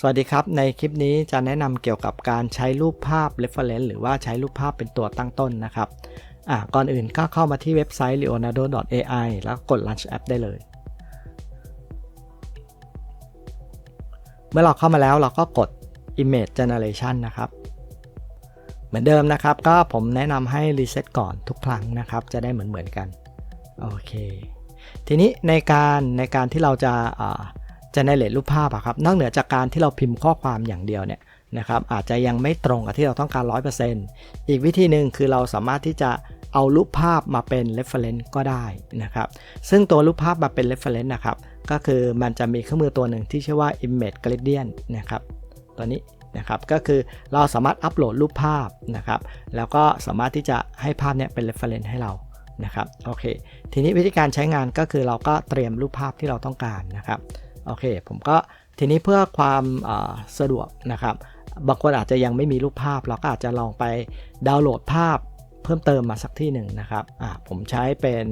สวัสดีครับ ในคลิปนี้จะแนะนำเกี่ยวกับการใช้รูปภาพ reference หรือว่าใช้รูปภาพเป็นตัวตั้งต้นนะครับอะก่อนอื่นก็เข้ามาที่เว็บไซต์ leonardo.ai แล้วกด launch app ได้เลย เมื่อเราเข้ามาแล้วเราก็กด image generation นะครับ เหมือนเดิมนะครับ ก็ผมแนะนำให้ reset ก่อนทุกครั้งนะครับ จะได้เหมือนเหมือนกัน โอเค ทีนี้ในการในการที่เราจะอ่า generate รูปภาพอะครับนอกเหนือจากการที่เราพิมพ์ข้อความอย่างเดียวเนี่ยนะครับอาจจะยังไม่ตรงกับที่เราต้องการ 100%อีกวิธีหนึ่งคือเราสามารถที่จะเอารูปภาพมาเป็น reference ก็ได้นะครับซึ่งตัวรูปภาพมาเป็น reference นะครับก็คือมันจะมีเครื่องมือตัวหนึ่งที่ชื่อว่า image gradient นะครับตัวนี้นะครับก็คือเราสามารถอัปโหลดรูปภาพนะครับแล้วก็สามารถที่จะให้ภาพเนี้ยเป็น reference ให้เรานะครับโอเค ทีนี้วิธีการใช้งานก็คือเราก็เตรียมรูปภาพที่เราต้องการนะครับ โอเค ผมก็ทีนี้เพื่อความสะดวกนะครับ บางคนอาจจะยังไม่มีรูปภาพ เราก็อาจจะลองไปดาวน์โหลดภาพเพิ่มเติมมาสักที่หนึ่งนะครับผมใช้เป็น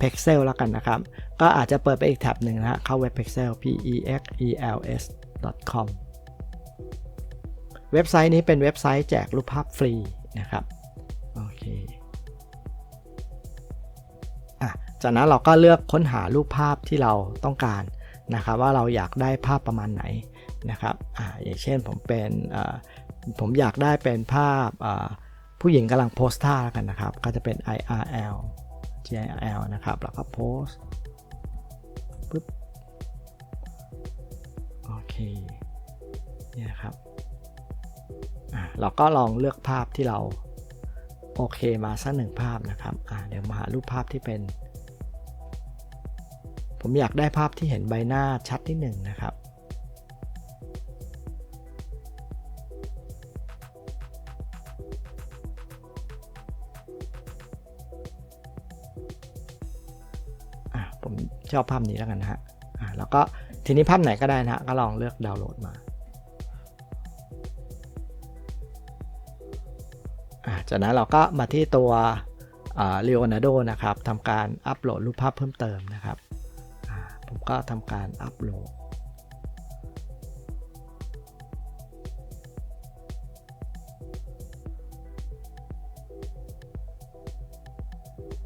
Pexel แล้วกันนะครับ ก็อาจจะเปิดไปอีกแท็บหนึ่งนะฮะ เข้าเว็บ Pexel p e x e l s com เว็บไซต์นี้เป็นเว็บไซต์แจกรูปภาพฟรีนะครับ โอเคอะจากนั้นเราก็เลือกค้นหารูปภาพที่เราต้องการ นะครับว่าเราอยากได้ภาพประมาณไหนนะครับอ่าอย่างเช่นผมเป็นผมอยากได้เป็นภาพผู้หญิงกำลังโพสท่าแล้วกันนะครับ ก็จะเป็น IRL GIRL นะครับ แล้วก็โพสปุ๊บโอเคนี่นะครับเราก็ลองเลือกภาพที่เราโอเคมาสักหนึ่งภาพนะครับเดี๋ยวมาหารูปภาพที่เป็น ผมอยากได้ภาพที่เห็นใบหน้าชัดที่หนึ่งนะครับ ผมชอบภาพนี้แล้วกันนะฮะแล้วก็ทีนี้ภาพไหนก็ได้นะก็ลองเลือกดาวน์โหลดมาจากนั้นเราก็มาที่ตัว Leonardo นะครับทำการอัปโหลดรูปภาพเพิ่มเติมนะครับ ผมก็ทำการอัปโหลด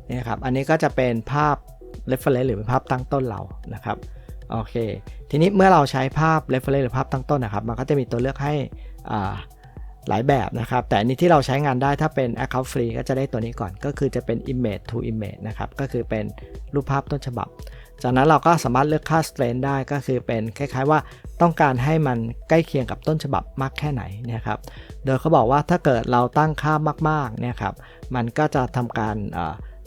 นี่ครับ อันนี้ก็จะเป็นภาพ reference หรือเป็นภาพตั้งต้นเรานะครับ โอเค ทีนี้เมื่อเราใช้ภาพ reference หรือภาพตั้งต้นนะครับ มันก็จะมีตัวเลือกให้หลายแบบนะครับ แต่อันนี้ที่เราใช้งานได้ถ้าเป็น account free ก็จะได้ตัวนี้ก่อน ก็คือจะเป็น image to image นะครับ ก็คือเป็นรูปภาพต้นฉบับ จากนั้นเราก็สามารถเลือกค่า strain ได้ก็คือเป็นคล้ายๆว่าต้องการให้มันใกล้เคียงกับต้นฉบับมากแค่ไหนนะครับ โดยเขาบอกว่าถ้าเกิดเราตั้งค่ามากๆเนี่ยครับ มันก็จะทำการ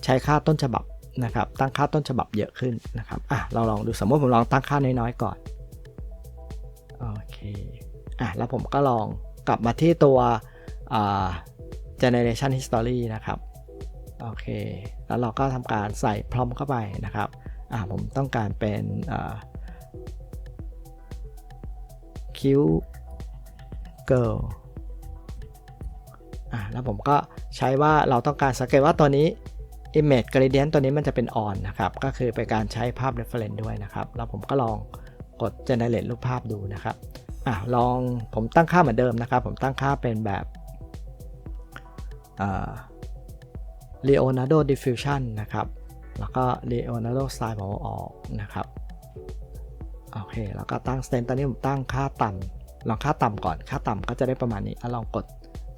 ใช้ค่าต้นฉบับนะครับ ตั้งค่าต้นฉบับเยอะขึ้นนะครับอะเราลองดูสมมติผมลองตั้งค่าน้อยๆก่อน โอเค อะแล้วผมก็ลองกลับมาที่ตัว generation history นะครับ โอเค แล้วเราก็ทำการใส่พรอมเข้าไปนะครับ อ่าผมต้องการเป็นคิวเกิลอ่าแล้วผมก็ใช้ว่าเราต้องการสังเกตว่าตัวนี้ image gradient ตัวนี้มันจะเป็น on นะครับ ก็คือเป็นการใช้ภาพ reference ด้วยนะครับ แล้วผมก็ลองกด generate รูปภาพดูนะครับอ่าลองผมตั้งค่าเหมือนเดิมนะครับ ผมตั้งค่าเป็นแบบ Leonardo diffusion นะครับ แล้วก็ Leonardo Style ผมออกนะครับ โอเค แล้วก็ตั้ง stem ตอนนี้ผมตั้งค่าต่ำลองค่าต่ำก่อน ค่าต่ำก็จะได้ประมาณนี้ลองกด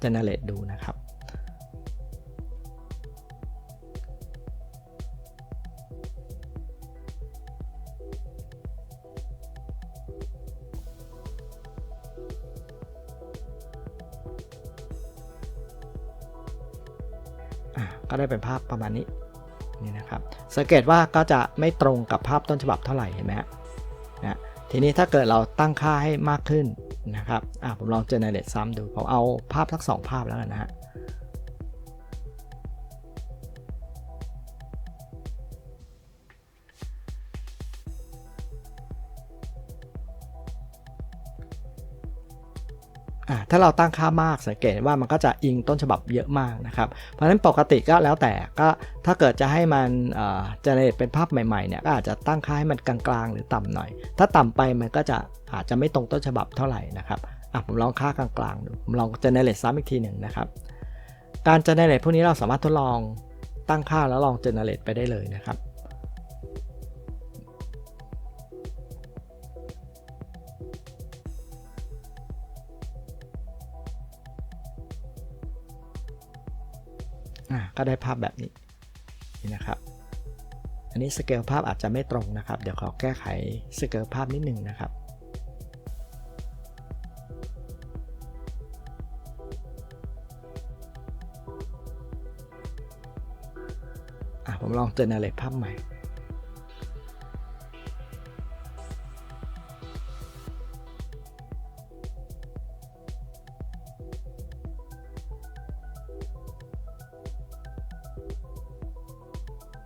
generate ดูนะครับ ก็ได้เป็นภาพประมาณนี้ นี่นะครับสังเกตว่าก็จะไม่ตรงกับภาพต้นฉบับเท่าไหร่เห็นไหมฮะนะทีนี้ถ้าเกิดเราตั้งค่าให้มากขึ้นนะครับอะผมลองเจเนเรตซ้ำดู ผมเอาภาพทั้งสองภาพแล้วกันนะฮะ ถ้าเราตั้งค่ามากสังเกตว่ามันก็จะอิงต้นฉบับเยอะมากนะครับ เพราะฉะนั้นปกติก็แล้วแต่ก็ถ้าเกิดจะให้มันเจเนเรตเป็นภาพใหม่ๆเนี่ยก็อาจจะตั้งค่าให้มันกลางๆ หรือต่ำหน่อย ถ้าต่ำไปมันก็จะอาจจะไม่ตรงต้นฉบับเท่าไหร่นะครับอะผมลองค่ากลางๆดูผมลองเจเนเรตซ้ำอีกทีหนึ่งนะครับ การเจเนเรตพวกนี้เราสามารถทดลองตั้งค่าแล้วลองเจเนเรตไปได้เลยนะครับ ก็ได้ภาพแบบนี้นี่นะครับ อันนี้สเกลภาพอาจจะไม่ตรงนะครับ เดี๋ยวขอแก้ไขสเกลภาพนิดหนึ่งนะครับอะผมลองเจเนเรตภาพใหม่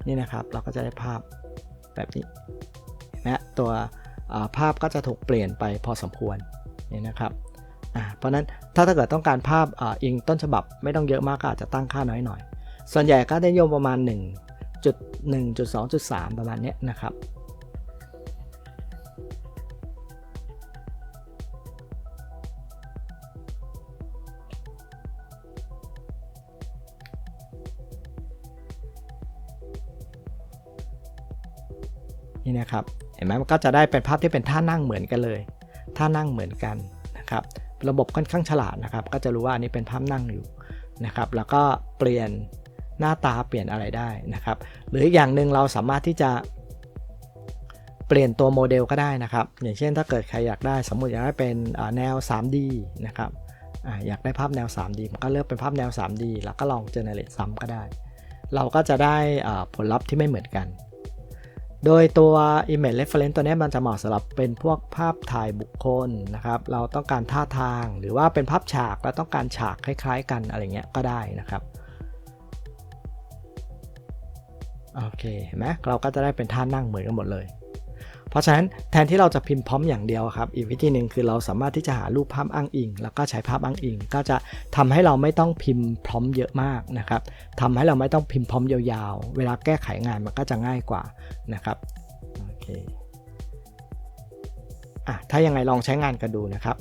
นี่นะครับเราก็จะได้ภาพแบบนี้นะตัวภาพก็จะถูกเปลี่ยนไปพอสมควรนี่นะครับเพราะนั้นถ้าถ้าเกิดต้องการภาพออิงต้นฉบับไม่ต้องเยอะมากก็อาจจะตั้งค่าน้อยหน่อย ส่วนใหญ่ก็ได้ยมประมาณ 1.1.2.3 ประมาณนี้นะครับ นี่นะครับ เห็นไหมมันก็จะได้เป็นภาพที่เป็นท่านั่งเหมือนกันเลย ท่านั่งเหมือนกันนะครับ ระบบค่อนข้างฉลาดนะครับ ก็จะรู้ว่าอันนี้เป็นภาพนั่งอยู่นะครับ แล้วก็เปลี่ยนหน้าตาเปลี่ยนอะไรได้นะครับ หรืออีกอย่างหนึ่งเราสามารถที่จะเปลี่ยนตัวโมเดลก็ได้นะครับ อย่างเช่นถ้าเกิดใครอยากได้สมมติอยากได้เป็นแนว 3D นะครับออยากได้ภาพแนว 3D มันก็เลือกเป็นภาพแนว 3D แล้วก็ลองเจเนเรตซ้ำก็ได้ เราก็จะได้ผลลัพธ์ที่ไม่เหมือนกัน โดยตัว image reference ตัวนี้มันจะเหมาะสำหรับเป็นพวกภาพถ่ายบุคคลนะครับ เราต้องการท่าทางหรือว่าเป็นภาพฉากแล้วต้องการฉากคล้ายๆ กันอะไรเงี้ยก็ได้นะครับโอเคเห็นไหมเราก็จะได้เป็นท่านั่งเหมือนกันหมดเลย ราะฉะนั้นแทนที่เราจะพิมพ์พร้อมอย่างเดียวครับ อีกวิธีหนึ่งคือเราสามารถที่จะหารูปภาพอ้างอิง แล้วก็ใช้ภาพอ้างอิง ก็จะทำให้เราไม่ต้องพิมพ์พร้อมเยอะมากนะครับทำให้เราไม่ต้องพิมพ์พร้อมยาวๆ เวลาแก้ไขงานมันก็จะง่ายกว่านะครับโอเคอะถ้ายังไงลองใช้งานกันดูนะครับ